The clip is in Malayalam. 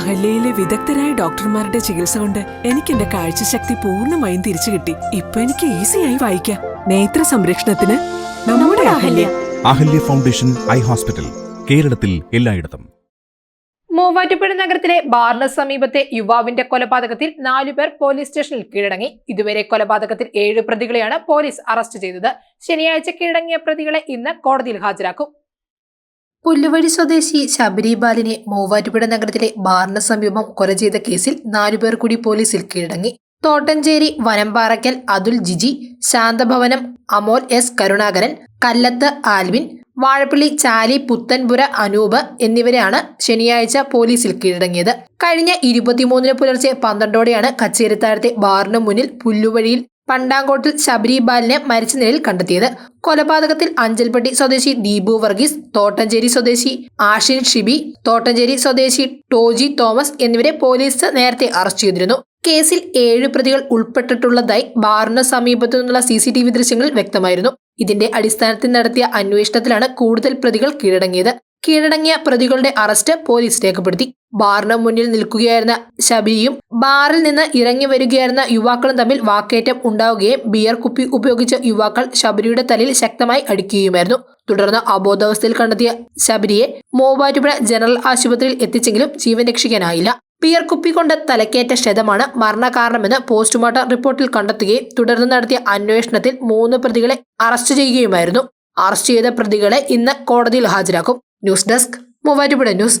അഹല്യയിലെ വിദഗ്ധരായ ഡോക്ടർമാരുടെ ചികിത്സ കൊണ്ട് എനിക്ക് എന്റെ കാഴ്ചശക്തി പൂർണമായും തിരിച്ചു കിട്ടി. ഇപ്പൊ എനിക്ക് ഈസിയായി വായിക്കാം. നേത്ര സംരക്ഷണത്തിന് നമ്മുടെ Ahalya. Ahalya foundation eye hospital കേരളത്തിൽ എല്ലായിടത്തും. മൂവാറ്റുപുഴ നഗരത്തിലെ ബാറിന് സമീപത്തെ യുവാവിന്റെ കൊലപാതകത്തിൽ നാലുപേർ പോലീസ് സ്റ്റേഷനിൽ കീഴടങ്ങി. ഇതുവരെ കൊലപാതകത്തിൽ ഏഴ് പ്രതികളെയാണ് പോലീസ് അറസ്റ്റ് ചെയ്തത്. ശനിയാഴ്ച കീഴടങ്ങിയ പ്രതികളെ ഇന്ന് കോടതിയിൽ ഹാജരാക്കും. പുല്ലുവഴി സ്വദേശി ശബരി ബാലിനെ മൂവാറ്റുപുഴ നഗരത്തിലെ ബാറിന് സമീപം കൊല ചെയ്ത കേസിൽ നാലുപേർ കൂടി പോലീസിൽ കീഴടങ്ങി. തോട്ടഞ്ചേരി വനമ്പാറയ്ക്കൽ അതുൽ ജിജി ശാന്തഭവനം അമോൽ എസ് കരുണാകരൻ കല്ലത്ത് ആൽവിൻ വാഴപ്പള്ളി ചാലി പുത്തൻപുര അനൂപ് എന്നിവരെയാണ് ശനിയാഴ്ച പോലീസിൽ കീഴടങ്ങിയത്. കഴിഞ്ഞ ഇരുപത്തിമൂന്നിന് പുലർച്ചെ പന്ത്രണ്ടോടെയാണ് കച്ചേരിത്താഴത്തെ ബാറിന് മുന്നിൽ പുല്ലുവഴിയിൽ പണ്ടാങ്കോട്ടിൽ ശബരി ബാലിനെ മരിച്ച നിലയിൽ കണ്ടെത്തിയത്. കൊലപാതകത്തിൽ അഞ്ചൽപ്പെട്ടി സ്വദേശി ദീപു വർഗീസ് തോട്ടഞ്ചേരി സ്വദേശി ആഷിൻ ഷിബി തോട്ടഞ്ചേരി സ്വദേശി ടോജി തോമസ് എന്നിവരെ പോലീസ് നേരത്തെ അറസ്റ്റ് ചെയ്തിരുന്നു. കേസിൽ ഏഴ് പ്രതികൾ ഉൾപ്പെട്ടിട്ടുള്ളതായി ബാറിന് സമീപത്തു നിന്നുള്ള സി സി ടി വി ദൃശ്യങ്ങളിൽ വ്യക്തമായിരുന്നു. ഇതിന്റെ അടിസ്ഥാനത്തിൽ നടത്തിയ അന്വേഷണത്തിലാണ് കൂടുതൽ പ്രതികൾ കീഴടങ്ങിയത്. കീഴടങ്ങിയ പ്രതികളുടെ അറസ്റ്റ് പോലീസ് രേഖപ്പെടുത്തി. ബാറിന് മുന്നിൽ നിൽക്കുകയായിരുന്ന ശബരിയും ബാറിൽ നിന്ന് ഇറങ്ങി വരികയായിരുന്ന യുവാക്കളും തമ്മിൽ വാക്കേറ്റം ഉണ്ടാവുകയും ബിയർ കുപ്പി ഉപയോഗിച്ച് യുവാക്കൾ ശബരിയുടെ തലയിൽ ശക്തമായി അടിക്കുകയുമായിരുന്നു. തുടർന്ന് അബോധാവസ്ഥയിൽ കണ്ടെത്തിയ ശബരിയെ മൂവാറ്റുപുഴ ജനറൽ ആശുപത്രിയിൽ എത്തിച്ചെങ്കിലും ജീവൻ രക്ഷിക്കാനായില്ല. പിയർ കുപ്പി കൊണ്ട് തലക്കേറ്റ ക്ഷതമാണ് മരണകാരണമെന്ന് പോസ്റ്റ്മോർട്ടം റിപ്പോർട്ടിൽ കണ്ടെത്തുകയും തുടർന്ന് നടത്തിയ അന്വേഷണത്തിൽ മൂന്ന് പ്രതികളെ അറസ്റ്റ് ചെയ്യുകയുമായിരുന്നു. അറസ്റ്റ് ചെയ്ത പ്രതികളെ ഇന്ന് കോടതിയിൽ ഹാജരാക്കും. News desk Muvattupuzha news.